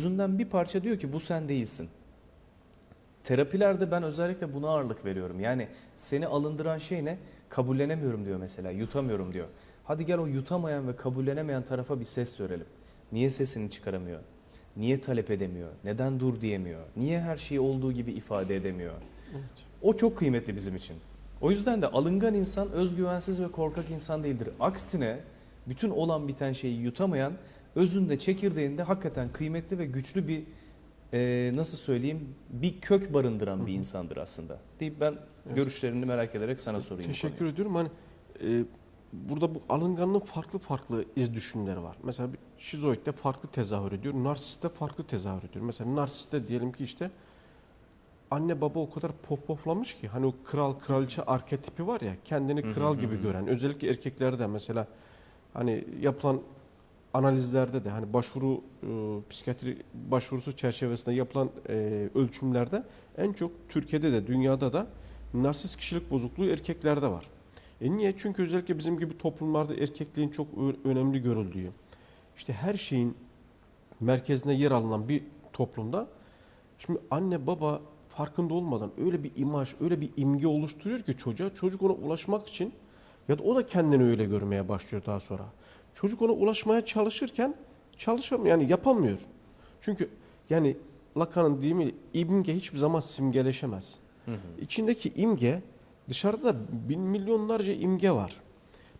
Özünden bir parça diyor ki bu sen değilsin. Terapilerde ben özellikle buna ağırlık veriyorum. Yani seni alındıran şey ne? Kabullenemiyorum diyor mesela, yutamıyorum diyor. Hadi gel o yutamayan ve kabullenemeyen tarafa bir ses verelim. Niye sesini çıkaramıyor? Niye talep edemiyor? Neden dur diyemiyor? Niye her şeyi olduğu gibi ifade edemiyor? O çok kıymetli bizim için. O yüzden de alıngan insan özgüvensiz ve korkak insan değildir. Aksine bütün olan biten şeyi yutamayan, özünde, çekirdeğinde hakikaten kıymetli ve güçlü bir e, nasıl söyleyeyim bir kök barındıran bir insandır aslında. Deyip ben görüşlerini merak ederek sana sorayım. Teşekkür ediyorum. Hani e, burada bu alınganlığın farklı farklı iz düşümleri var. Mesela bir şizoidde farklı tezahür ediyor. Narsiste farklı tezahür ediyor. Mesela narsiste diyelim ki işte anne baba o kadar pohpohlamış ki hani o kral kraliçe arketipi var ya kendini kral gibi gören özellikle erkeklerde mesela hani yapılan analizlerde de hani başvuru e, psikiyatri başvurusu çerçevesinde yapılan e, ölçümlerde en çok Türkiye'de de dünyada da narsist kişilik bozukluğu erkeklerde var. E niye? Çünkü özellikle bizim gibi toplumlarda erkekliğin çok önemli görüldüğü, işte her şeyin merkezine yer alınan bir toplumda şimdi anne baba farkında olmadan öyle bir imaj, öyle bir imge oluşturuyor ki çocuğa çocuk ona ulaşmak için ya da o da kendini öyle görmeye başlıyor daha sonra. Çocuk ona ulaşmaya çalışırken çalışamıyor yani yapamıyor. Çünkü yani Lacan'ın deyimiyle imge hiçbir zaman simgeleşemez. İçindeki imge dışarıda da bin milyonlarca imge var.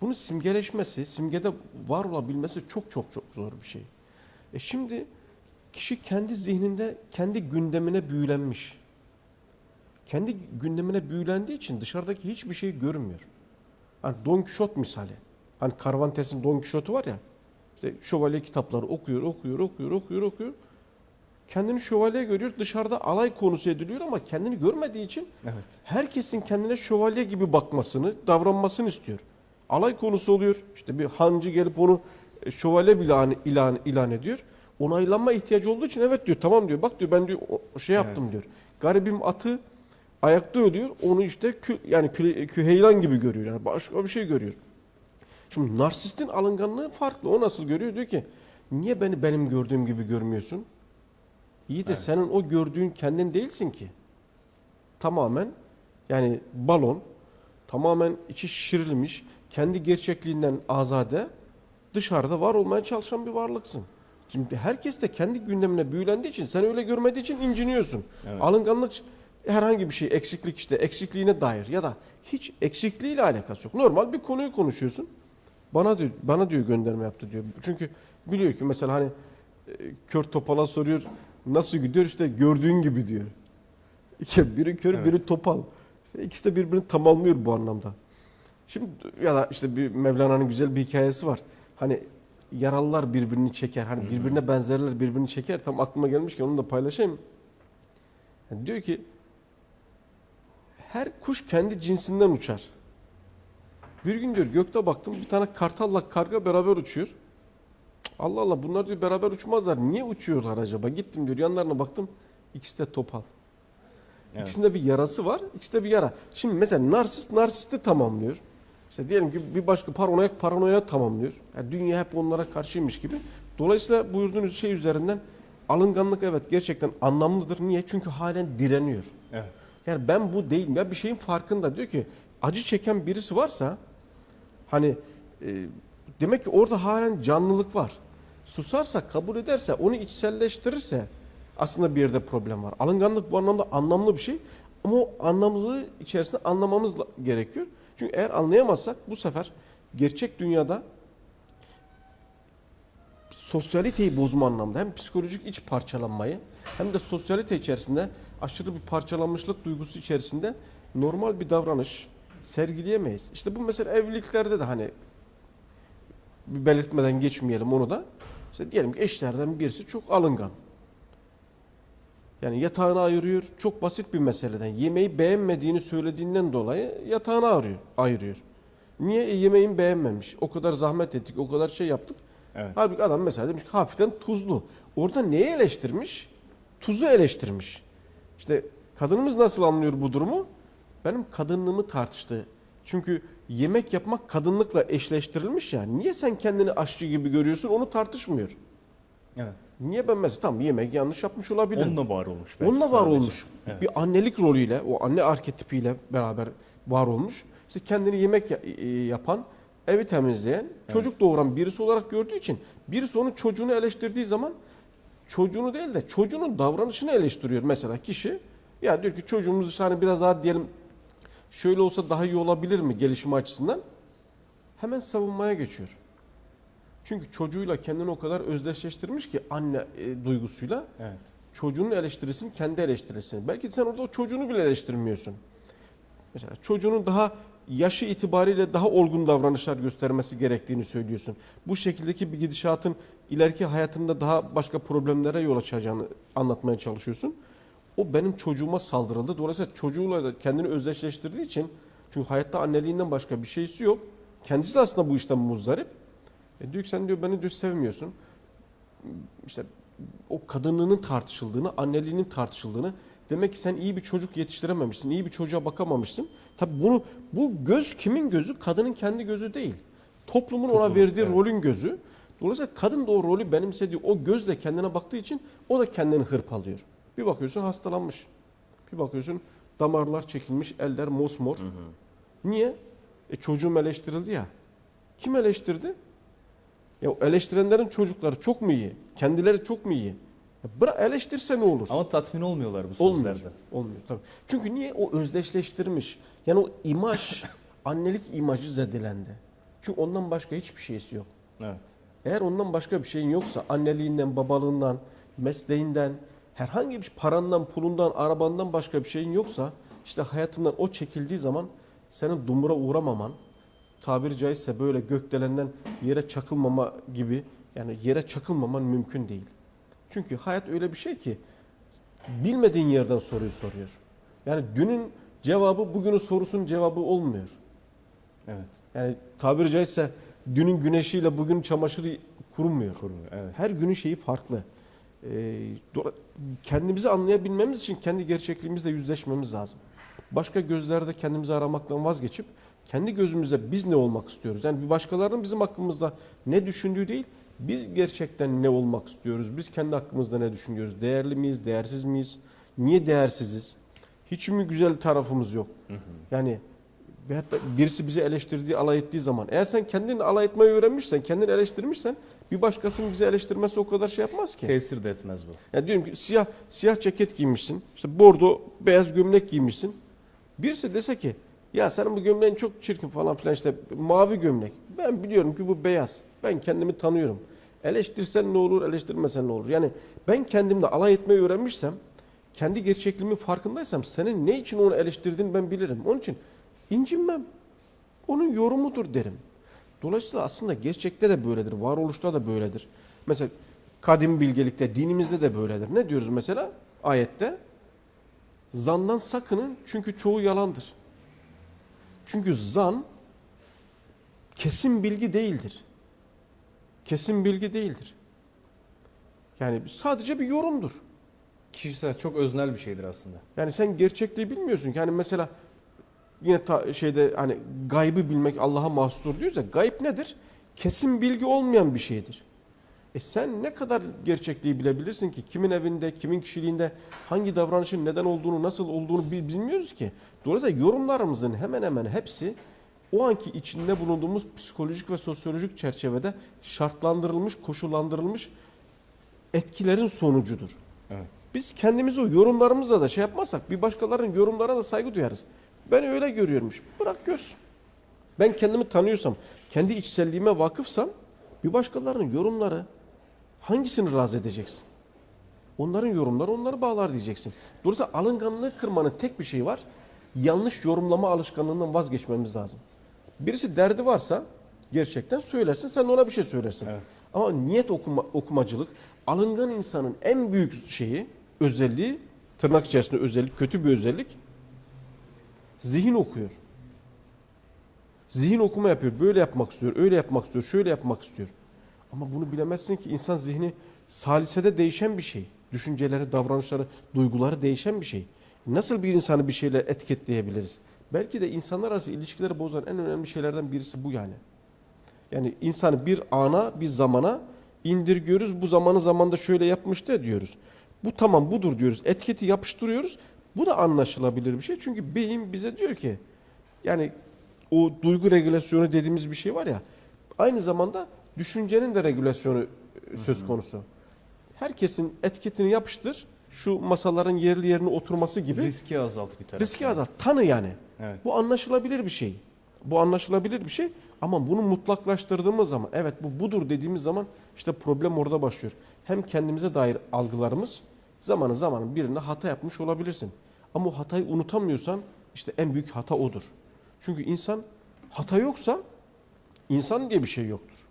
Bunun simgeleşmesi, simgede var olabilmesi çok çok çok zor bir şey. E şimdi kişi kendi zihninde, kendi gündemine büyülenmiş. Kendi gündemine büyülendiği için dışarıdaki hiçbir şeyi görmüyor. Hani Don Kişot misali. Hani Cervantes'in Don Kişot'u var ya. İşte şövalye kitapları okuyor, okuyor, okuyor, okuyor, okuyor. Kendini şövalye görüyor. Dışarıda alay konusu ediliyor ama kendini görmediği için Evet. herkesin kendine şövalye gibi bakmasını, davranmasını istiyor. Alay konusu oluyor. İşte bir hancı gelip onu e, şövalye ilan, ilan, ilan ediyor. Onaylanma ihtiyacı olduğu için evet diyor. Tamam diyor. Bak diyor ben diyor şey yaptım Evet. diyor. Garibim atı ayakta ölüyor. Onu işte kü, yani kü, küheylan gibi görüyor. Yani başka bir şey görüyor. Şimdi narsistin alınganlığı farklı. O nasıl görüyor? Diyor ki niye beni benim gördüğüm gibi görmüyorsun? İyi de Evet. senin o gördüğün kendin değilsin ki. Tamamen yani balon tamamen içi şişirilmiş, kendi gerçekliğinden azade dışarıda var olmaya çalışan bir varlıksın. Şimdi herkes de kendi gündemine büyülendiği için sen öyle görmediği için inciniyorsun. Evet. Alınganlık herhangi bir şey eksiklik işte eksikliğine dair ya da hiç eksikliğiyle alakası yok. Normal bir konuyu konuşuyorsun. Bana diyor bana diyor gönderme yaptı diyor. Çünkü biliyor ki mesela hani e, kör topala soruyor nasıl gidiyor işte gördüğün gibi diyor. İki, biri kör Evet. biri topal. İşte ikisi de birbirini tamamlıyor bu anlamda. Şimdi ya da işte bir Mevlana'nın güzel bir hikayesi var. Hani yaralılar birbirini çeker. Hani birbirine benzerler birbirini çeker. Tam aklıma gelmişken onu da paylaşayım. Yani diyor ki her kuş kendi cinsinden uçar. Bir gün diyor gökte baktım bir tane kartalla karga beraber uçuyor. Allah Allah bunlar diyor beraber uçmazlar. Niye uçuyorlar acaba? Gittim diyor yanlarına baktım. İkisi de topal. Evet. İkisinde bir yarası var, ikisi de bir yara. Şimdi mesela narsist narsisti tamamlıyor. İşte diyelim ki bir başka paranoyak paranoya tamamlıyor. Yani dünya hep onlara karşıymış gibi. Dolayısıyla buyurduğunuz şey üzerinden alınganlık evet gerçekten anlamlıdır. Niye? Çünkü halen direniyor. Evet. Yani ben bu değilim ya bir şeyin farkında diyor ki acı çeken birisi varsa hani e, demek ki orada halen canlılık var. Susarsa kabul ederse onu içselleştirirse aslında bir yerde problem var. Alınganlık bu anlamda anlamlı bir şey ama o anlamlılığı içerisinde anlamamız la- gerekiyor. Çünkü eğer anlayamazsak bu sefer gerçek dünyada sosyaliteyi bozma anlamda hem psikolojik iç parçalanmayı hem de sosyalite içerisinde aşırı bir parçalanmışlık duygusu içerisinde normal bir davranış sergileyemeyiz. İşte bu mesela evliliklerde de hani bir belirtmeden geçmeyelim onu da. İşte diyelim ki eşlerden birisi çok alıngan. Yani yatağını ayırıyor. Çok basit bir meseleden. Yemeği beğenmediğini söylediğinden dolayı yatağını arıyor, ayırıyor. Niye? E, yemeğini beğenmemiş. O kadar zahmet ettik, o kadar şey yaptık. Evet. Halbuki adam mesela demiş ki hafiften tuzlu. Orada neyi eleştirmiş? Tuzu eleştirmiş. İşte kadınımız nasıl anlıyor bu durumu? Benim kadınlığımı tartıştı. Çünkü yemek yapmak kadınlıkla eşleştirilmiş ya. Niye sen kendini aşçı gibi görüyorsun onu tartışmıyor. Evet. Niye ben mesela tamam yemek yanlış yapmış olabilirim. Onunla var olmuş. Onunla var sadece. olmuş. Evet. Bir annelik rolüyle, o anne arketipiyle beraber var olmuş. İşte kendini yemek e, yapan, evi temizleyen, çocuk doğuran birisi olarak gördüğü için birisi onun çocuğunu eleştirdiği zaman çocuğunu değil de çocuğunun davranışını eleştiriyor mesela kişi. Ya diyor ki çocuğumuz hani biraz daha diyelim şöyle olsa daha iyi olabilir mi gelişimi açısından? Hemen savunmaya geçiyor. Çünkü çocuğuyla kendini o kadar özdeşleştirmiş ki anne e, duygusuyla Evet. çocuğunun eleştirisini kendi eleştirisini. Belki sen orada o çocuğunu bile eleştirmiyorsun. Mesela çocuğunun daha yaşı itibariyle daha olgun davranışlar göstermesi gerektiğini söylüyorsun. Bu şekildeki bir gidişatın ileriki hayatında daha başka problemlere yol açacağını anlatmaya çalışıyorsun. O benim çocuğuma saldırıldı. Dolayısıyla çocuğuyla da kendini özdeşleştirdiği için çünkü hayatta anneliğinden başka bir şeysi yok. Kendisi de aslında bu işten muzdarip. E diyor ki sen diyor beni diyor sevmiyorsun. İşte o kadınlığının tartışıldığını, anneliğinin tartışıldığını demek ki sen iyi bir çocuk yetiştirememişsin, iyi bir çocuğa bakamamışsın. Tabi bunu bu göz kimin gözü? Kadının kendi gözü değil. Toplumun ona Toplumun, verdiği evet. rolün gözü. Dolayısıyla kadın da o rolü benimsediği o gözle kendine baktığı için o da kendini hırpalıyor. Bir bakıyorsun hastalanmış. Bir bakıyorsun damarlar çekilmiş, eller mosmor. Niye? E çocuğum eleştirildi ya. Kim eleştirdi? Ya eleştirenlerin çocukları çok mu iyi? Kendileri çok mu iyi? Ya bırak eleştirse ne olur? Ama tatmin olmuyorlar bu Olmuyor. sözlerden. Olmuyor tabii. Çünkü niye? O özdeşleştirmiş. Yani o imaj, annelik imajı zedelendi. Çünkü ondan başka hiçbir şeysi yok. Evet. Eğer ondan başka bir şeyin yoksa anneliğinden, babalığından, mesleğinden, herhangi bir parandan, pulundan, arabandan başka bir şeyin yoksa işte hayatından o çekildiği zaman senin dumura uğramaman, tabiri caizse böyle gökdelenden yere çakılmama gibi yani yere çakılmaman mümkün değil. Çünkü hayat öyle bir şey ki bilmediğin yerden soruyu soruyor. Yani dünün cevabı bugünün sorusunun cevabı olmuyor. Evet. Yani tabiri caizse dünün güneşiyle bugün çamaşırı kurumuyor. Kurmuyor. Evet. Her günün şeyi farklı. Ee, kendimizi anlayabilmemiz için kendi gerçekliğimizle yüzleşmemiz lazım. Başka gözlerde kendimizi aramaktan vazgeçip kendi gözümüzde biz ne olmak istiyoruz? Yani bir başkalarının bizim hakkımızda ne düşündüğü değil, biz gerçekten ne olmak istiyoruz? Biz kendi hakkımızda ne düşünüyoruz? Değerli miyiz, değersiz miyiz? Niye değersiziz? Hiç mi güzel tarafımız yok? Yani da birisi bizi eleştirdiği, alay ettiği zaman eğer sen kendini alay etmeyi öğrenmişsen, kendini eleştirmişsen bir başkasının bizi eleştirmesi o kadar şey yapmaz ki. Tesir de etmez bu. Yani diyorum ki siyah siyah ceket giymişsin. işte bordo beyaz gömlek giymişsin. Birisi dese ki ya senin bu gömleğin çok çirkin falan filan işte mavi gömlek. Ben biliyorum ki bu beyaz. Ben kendimi tanıyorum. Eleştirsen ne olur, eleştirmesen ne olur? Yani ben kendimde alay etmeyi öğrenmişsem, kendi gerçekliğimin farkındaysam senin ne için onu eleştirdiğini ben bilirim. Onun için incinmem. Onun yorumudur derim. Dolayısıyla aslında gerçekte de böyledir, varoluşta da böyledir. Mesela kadim bilgelikte, dinimizde de böyledir. Ne diyoruz mesela ayette? Zandan sakının çünkü çoğu yalandır. Çünkü zan kesin bilgi değildir. Kesin bilgi değildir. Yani sadece bir yorumdur. Kişisel çok öznel bir şeydir aslında. Yani sen gerçekliği bilmiyorsun. Yani mesela yine ta- şeyde hani gaybı bilmek Allah'a mahsustur diyoruz ya. Gayb nedir? Kesin bilgi olmayan bir şeydir. E sen ne kadar gerçekliği bilebilirsin ki? Kimin evinde, kimin kişiliğinde hangi davranışın neden olduğunu, nasıl olduğunu bil- bilmiyoruz ki. Dolayısıyla yorumlarımızın hemen hemen hepsi o anki içinde bulunduğumuz psikolojik ve sosyolojik çerçevede şartlandırılmış, koşullandırılmış etkilerin sonucudur. Evet. Biz kendimizi o yorumlarımızla da şey yapmazsak bir başkalarının yorumlarına da saygı duyarız. Ben öyle görüyormuş. Bırak görsün. Ben kendimi tanıyorsam, kendi içselliğime vakıfsam bir başkalarının yorumları hangisini razı edeceksin? Onların yorumları onları bağlar diyeceksin. Dolayısıyla alınganlığı kırmanın tek bir şeyi var. Yanlış yorumlama alışkanlığından vazgeçmemiz lazım. Birisi derdi varsa gerçekten söylersin sen ona bir şey söylersin. Evet. Ama niyet okuma, okumacılık alıngan insanın en büyük şeyi, özelliği, tırnak içerisinde özellik, kötü bir özellik zihin okuyor. Zihin okuma yapıyor. Böyle yapmak istiyor, öyle yapmak istiyor, şöyle yapmak istiyor. Ama bunu bilemezsin ki insan zihni salisede değişen bir şey. Düşünceleri, davranışları, duyguları değişen bir şey. Nasıl bir insanı bir şeyle etiketleyebiliriz? Belki de insanlar arası ilişkileri bozan en önemli şeylerden birisi bu yani. Yani insanı bir ana, bir zamana indirgiyoruz. Bu zamanı zamanda şöyle yapmıştı ya diyoruz. Bu tamam budur diyoruz. Etiketi yapıştırıyoruz. Bu da anlaşılabilir bir şey. Çünkü beyin bize diyor ki yani o duygu regülasyonu dediğimiz bir şey var ya. Aynı zamanda düşüncenin de regülasyonu e, söz konusu. Herkesin etiketini yapıştır. Şu masaların yerli yerine oturması gibi. Riski azalt bir taraftan. Riski azalt. Tanı yani. Evet. Bu anlaşılabilir bir şey. Bu anlaşılabilir bir şey ama bunu mutlaklaştırdığımız zaman evet bu budur dediğimiz zaman işte problem orada başlıyor. Hem kendimize dair algılarımız zamanı zamanın birinde hata yapmış olabilirsin. Ama o hatayı unutamıyorsan işte en büyük hata odur. Çünkü insan hata yoksa insan diye bir şey yoktur.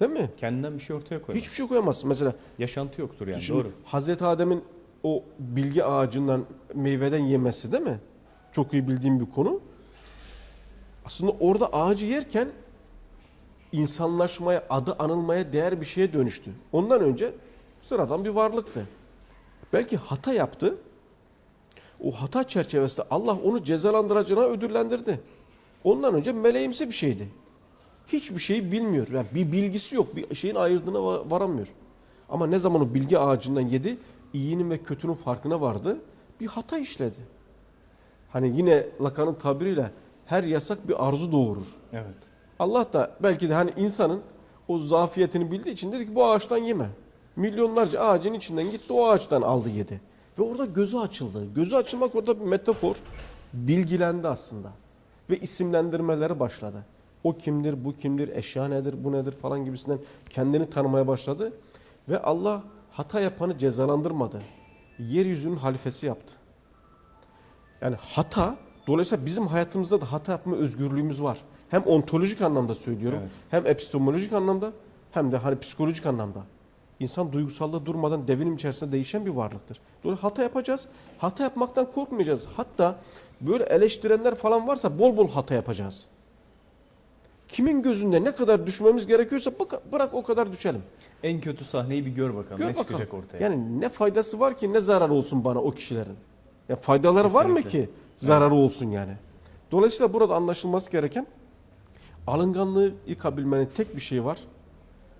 Değil mi? Kendinden bir şey ortaya koymak. Hiçbir şey koyamazsın. Mesela Yaşantı yoktur yani Şimdi doğru. Hazreti Adem'in o bilgi ağacından meyveden yemesi değil mi? Çok iyi bildiğim bir konu. Aslında orada ağacı yerken insanlaşmaya, adı anılmaya değer bir şeye dönüştü. Ondan önce sıradan bir varlıktı. Belki hata yaptı. O hata çerçevesinde Allah onu cezalandıracağına ödüllendirdi. Ondan önce meleğimsi bir şeydi. Hiçbir şeyi bilmiyor. Yani bir bilgisi yok. Bir şeyin ayırdığına va- varamıyor. Ama ne zaman o bilgi ağacından yedi, iyinin ve kötünün farkına vardı. Bir hata işledi. Hani yine Lacan'ın tabiriyle her yasak bir arzu doğurur. Evet. Allah da belki de hani insanın o zafiyetini bildiği için dedi ki bu ağaçtan yeme. Milyonlarca ağacın içinden gitti o ağaçtan aldı yedi. Ve orada gözü açıldı. Gözü açılmak orada bir metafor. Bilgilendi aslında. Ve isimlendirmeleri başladı. O kimdir, bu kimdir, eşya nedir, bu nedir falan gibisinden kendini tanımaya başladı. Ve Allah hata yapanı cezalandırmadı. Yeryüzünün halifesi yaptı. Yani hata, dolayısıyla bizim hayatımızda da hata yapma özgürlüğümüz var. Hem ontolojik anlamda söylüyorum, Evet. hem epistemolojik anlamda, hem de hani psikolojik anlamda. İnsan duygusalda durmadan devinim içerisinde değişen bir varlıktır. Dolayısıyla hata yapacağız. Hata yapmaktan korkmayacağız. Hatta böyle eleştirenler falan varsa bol bol hata yapacağız. Kimin gözünde ne kadar düşmemiz gerekiyorsa bak- bırak o kadar düşelim. En kötü sahneyi bir gör bakalım. Gör ne bakalım. çıkacak ortaya? Yani ne faydası var ki ne zararı olsun bana o kişilerin? Ya faydaları var mı Kesinlikle. ki zararı olsun yani? Dolayısıyla burada anlaşılması gereken alınganlığı yıkabilmenin tek bir şeyi var.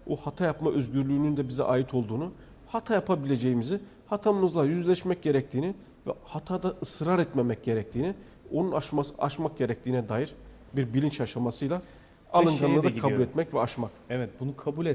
O hata yapma özgürlüğünün de bize ait olduğunu, hata yapabileceğimizi, hatamızla yüzleşmek gerektiğini ve hatada ısrar etmemek gerektiğini, onun aşması, aşmak gerektiğine dair bir bilinç aşamasıyla alınganlığı da kabul etmek ve aşmak. Evet bunu kabul et